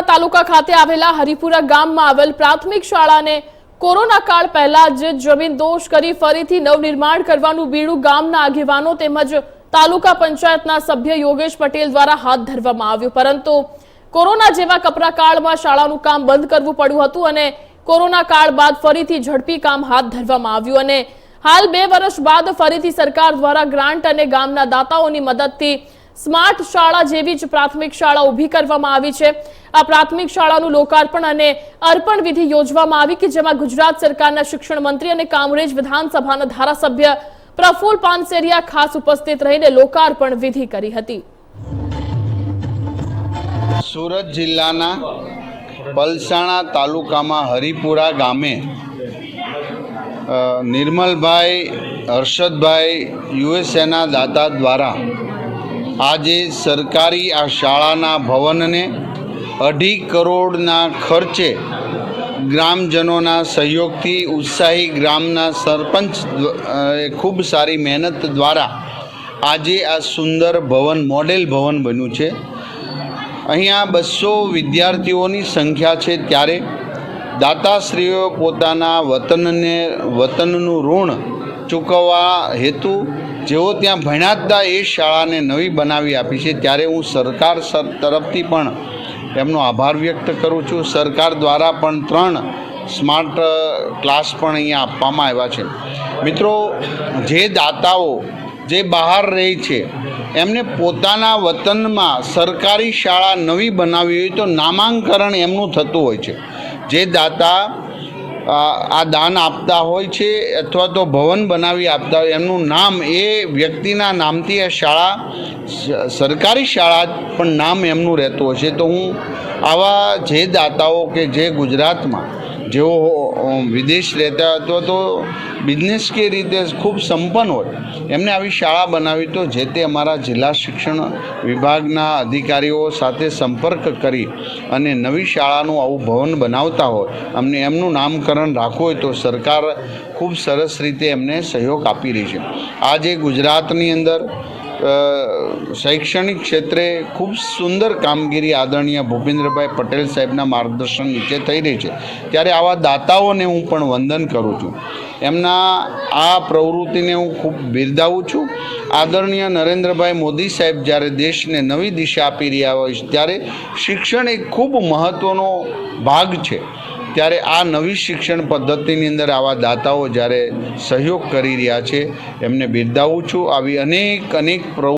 પલસાણા તાલુકા ખાતે આવેલા હરિપુરા ગામમાં આવેલ પ્રાથમિક શાળાને કોરોના કાળ પહેલા જ જમીન દોષ કરી ફરીથી નવનિર્માણ કરવાનું બીડું ગામના આગેવાનો તેમજ તાલુકા પંચાયતના સભ્ય યોગેશ પટેલ દ્વારા હાથ ધરવામાં આવ્યું. પરંતુ કોરોના જેવા કપરા કાળમાં શાળાનું કામ બંધ કરવું પડ્યું હતું અને કોરોના કાળ બાદ ફરીથી ઝડપી કામ હાથ ધરવામાં આવ્યું અને હાલ બે વર્ષ બાદ ફરીથી સરકાર દ્વારા ગ્રાન્ટ અને ગામના દાતાઓની મદદથી સ્માર્ટ શાળા જેવી જ પ્રાથમિક શાળા ઊભી કરવામાં આવી છે. આ પ્રાથમિક શાળાનું લોકાર્પણ અને અર્પણ વિધિ યોજવામાં આવી કે જેમાં ગુજરાત સરકારના શિક્ષણ મંત્રી અને કામરેજ વિધાનસભાના ધારાસભ્ય પ્રફુલ પાનસેરિયા ખાસ ઉપસ્થિત રહીને લોકાર્પણ વિધિ કરી હતી. સુરત જિલ્લાના પલસાણા તાલુકામાં હરિપુરા ગામે નિર્મલભાઈ હર્ષદભાઈ યુએસએના દાતા દ્વારા આજે સરકારી આ શાળાના ભવનને અઢી કરોડના ખર્ચે ગ્રામજનોના સહયોગથી ઉત્સાહી ગ્રામના સરપંચ ખૂબ સારી મહેનત દ્વારા આજે આ સુંદર ભવન, મોડેલ ભવન બન્યું છે. અહીંયા બસો વિદ્યાર્થીઓની સંખ્યા છે ત્યારે દાતાશ્રીઓ પોતાના વતનને, વતનનું ઋણ ચૂકવવા હેતુ જેઓ ત્યાં ભણ્યા હતા એ શાળાને નવી બનાવી આપી છે, ત્યારે હું સરકાર તરફથી પણ એમનો આભાર વ્યક્ત કરું છું. સરકાર દ્વારા પણ ત્રણ સ્માર્ટ ક્લાસ પણ અહીંયા આપવામાં આવ્યા છે. મિત્રો, જે દાતાઓ જે બહાર રહે છે, એમને પોતાના વતનમાં સરકારી શાળા નવી બનાવી હોય તો નામાંકરણ એમનું થતું હોય છે. જે દાતા આ દાન આપતા હોય છે અથવા તો ભવન બનાવી આપતા હોય, એમનું નામ એ વ્યક્તિના નામથી આ શાળા સરકારી શાળા પણ નામ એમનું રહેતું છે તો હું આવા જે દાતાઓ કે જે ગુજરાતમાં જેઓ વિદેશ રહેતા અથવા તો બિઝનેસ કે રીતે ખૂબ સંપન્ન હોય, એમને આવી શાળા બનાવી તો જે તે અમારા જિલ્લા શિક્ષણ વિભાગના અધિકારીઓ સાથે સંપર્ક કરી અને નવી શાળાનું આવું ભવન બનાવતા હોય, અમને એમનું નામકરણ રાખવું હોય તો સરકાર ખૂબ સરસ રીતે એમને સહયોગ આપી રહી છે. આજે ગુજરાતની અંદર શૈક્ષણિક ક્ષેત્રે ખૂબ સુંદર કામગીરી આદરણીય ભૂપેન્દ્રભાઈ પટેલ સાહેબના માર્ગદર્શન નીચે થઈ રહી છે. ત્યારે આવા દાતાઓને હું પણ વંદન કરું છું. એમના આ પ્રવૃત્તિને હું ખૂબ બિરદાવું છું. આદરણીય નરેન્દ્રભાઈ મોદી સાહેબ જ્યારે દેશને નવી દિશા આપી રહ્યા હોય છે, ત્યારે શિક્ષણ એક ખૂબ મહત્ત્વનો ભાગ છે. ત્યારે આ નવી શિક્ષણ પદ્ધતિની અંદર આવા દાતાઓ જ્યારે સહયોગ કરી રહ્યા છે, એમને બિરદાવું છું. આવી અનેક અનેક પ્રવૃત્તિ